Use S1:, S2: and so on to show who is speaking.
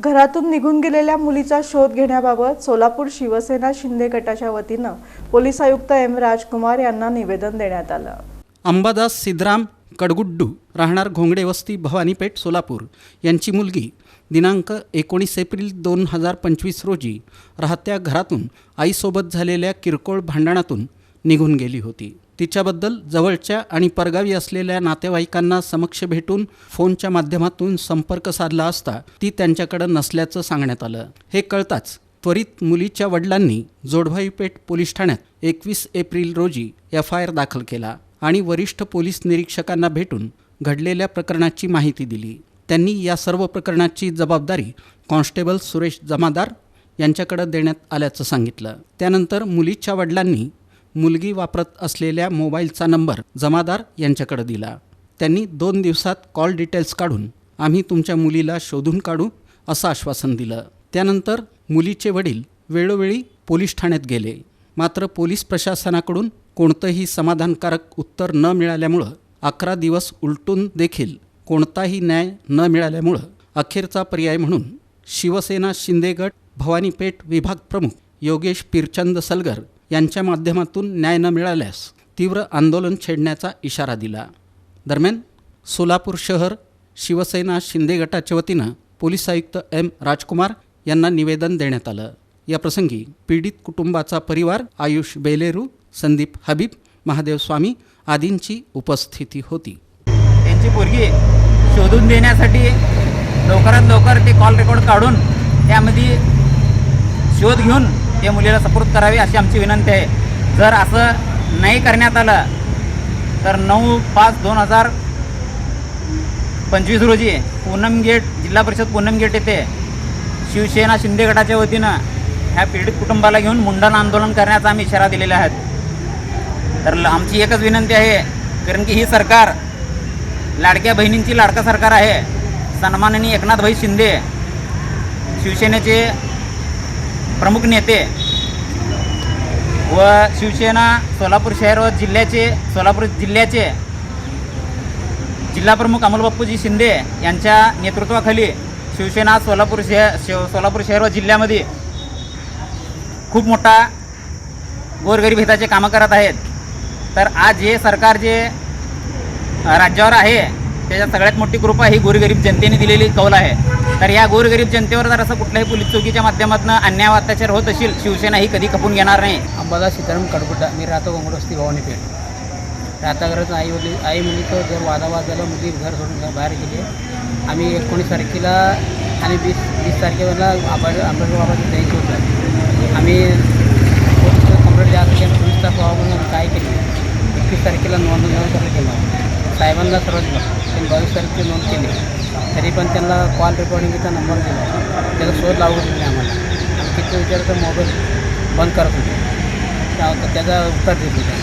S1: घरातून निघून गेलेल्या मुलीचा शोध घेण्याबाबत सोलापूर शिवसेना शिंदे गटाच्या वतीनं पोलीस आयुक्त एम राजकुमार यांना निवेदन देण्यात आलं.
S2: अंबादास सिद्धराम कडगुड्डू राहणार घोंगडे वस्ती भवानीपेठ सोलापूर. यांची मुलगी दिनांक एकोणीस एप्रिल दोन हजार पंचवीस रोजी राहत्या घरातून आईसोबत झालेल्या किरकोळ भांडणातून निघून गेली होती. तिच्याबद्दल जवळच्या आणि परगावी असलेल्या नातेवाईकांना समक्ष भेटून फोनच्या माध्यमातून संपर्क साधला असता ती त्यांच्याकडं नसल्याचं सांगण्यात आलं. हे कळताच त्वरित मुलीच्या वडिलांनी जोडभाईपेठ पोलीस ठाण्यात एकवीस एप्रिल रोजी एफ आय आर दाखल केला आणि वरिष्ठ पोलीस निरीक्षकांना भेटून घडलेल्या प्रकरणाची माहिती दिली. त्यांनी या सर्व प्रकरणाची जबाबदारी कॉन्स्टेबल सुरेश जमादार यांच्याकडे देण्यात आल्याचं सांगितलं. त्यानंतर मुलीच्या वडिलांनी मुलगी वापरत असलेल्या मोबाईलचा नंबर जमादार यांच्याकडे दिला. त्यांनी दोन दिवसात कॉल डिटेल्स काढून आम्ही तुमच्या मुलीला शोधून काढू असं आश्वासन दिलं. त्यानंतर मुलीचे वडील वेळोवेळी पोलीस ठाण्यात गेले. मात्र पोलीस प्रशासनाकडून कोणतंही समाधानकारक उत्तर न मिळाल्यामुळं अकरा दिवस उलटून देखील कोणताही न्याय न मिळाल्यामुळं अखेरचा पर्याय म्हणून शिवसेना शिंदेगट भवानीपेठ विभाग प्रमुख योगेश पिरचंद सलगर यांच्या माध्यमातून न्याय न मिळाल्यास तीव्र आंदोलन छेडण्याचा इशारा दिला. दरम्यान सोलापूर शहर शिवसेना शिंदे गटाच्या वतीनं पोलीस आयुक्त एम राजकुमार यांना निवेदन देण्यात आलं. या प्रसंगी पीडित कुटुंबाचा परिवार आयुष बेलेरू संदीप हबीब महादेव स्वामी आदींची उपस्थिती होती.
S3: त्यांची पोरगी शोधून देण्यासाठी लवकरात लवकर ते कॉल रेकॉर्ड काढून त्यामध्ये शोध घेऊन त्या मुलीला सपोर्ट करावी अशी आमची विनंती आहे. जर असं नाही करण्यात आलं तर नऊ पाच दोन हजार पंचवीस रोजी पूनम गेट जिल्हा परिषद पूनम गेट येथे शिवसेना शिंदे गटाच्या वतीनं ह्या पीडित कुटुंबाला घेऊन मुंडन आंदोलन करण्याचा आम्ही इशारा दिलेला आहे. तर आमची एकच विनंती आहे कारण की ही सरकार लाडक्या बहिणींची लाडका सरकार आहे. सन्माननीय एकनाथभाई शिंदे शिवसेनेचे प्रमुख नेते व शिवसेना सोलापूर शहर व जिल्ह्याचे सोलापूर जिल्ह्याचे जिल्हा प्रमुख अमोलबाप्पूजी शिंदे यांच्या नेतृत्वाखाली शिवसेना सोलापूर शहर शिव सोलापूर शहर व जिल्ह्यामध्ये खूप मोठा गोरगरीब हिताचे कामं करत आहेत. तर आज हे सरकार जे राज्यावर आहे त्याच्यात सगळ्यात मोठी कृपा ही गोरगरीब जनतेने दिलेली कौल आहे. तर या गोरगरीब जनतेवर जर असं कुठल्याही पोलीस चौकीच्या माध्यमातून अन्याय अत्याचार होत असेल शिवसेना ही कधी खपून घेणार नाही.
S4: अंबादास सीताराम कडगुड्डा मी राहतो गोंगडवस्ती भवानीपेठ राहता घरात आई वडील आई मुलीचं जर वादावाद झाला मुली घर सोडून बाहेर गेले आम्ही एकोणीस तारखेला आणि वीस वीस तारखेला आंबेडकर आंबेडकर बाबाची जयंती होतं. आम्ही कंप्लेंट द्यासाठी आम्ही चोवीस तास म्हणून काय केली? एकवीस तारखेला नोंद नोंद केलं साहेबांना सर्व दिलं त्यांनी बावीस तारखेला नोंद केली. तरी पण त्यांना कॉल रेकॉर्डिंगचा नंबर दिला. त्याचा शोध लागू दिला आम्हाला. आम्ही किती विचारतो मोबाईल बंद करत होते. त्या- त्याचा उत्तर देत होते.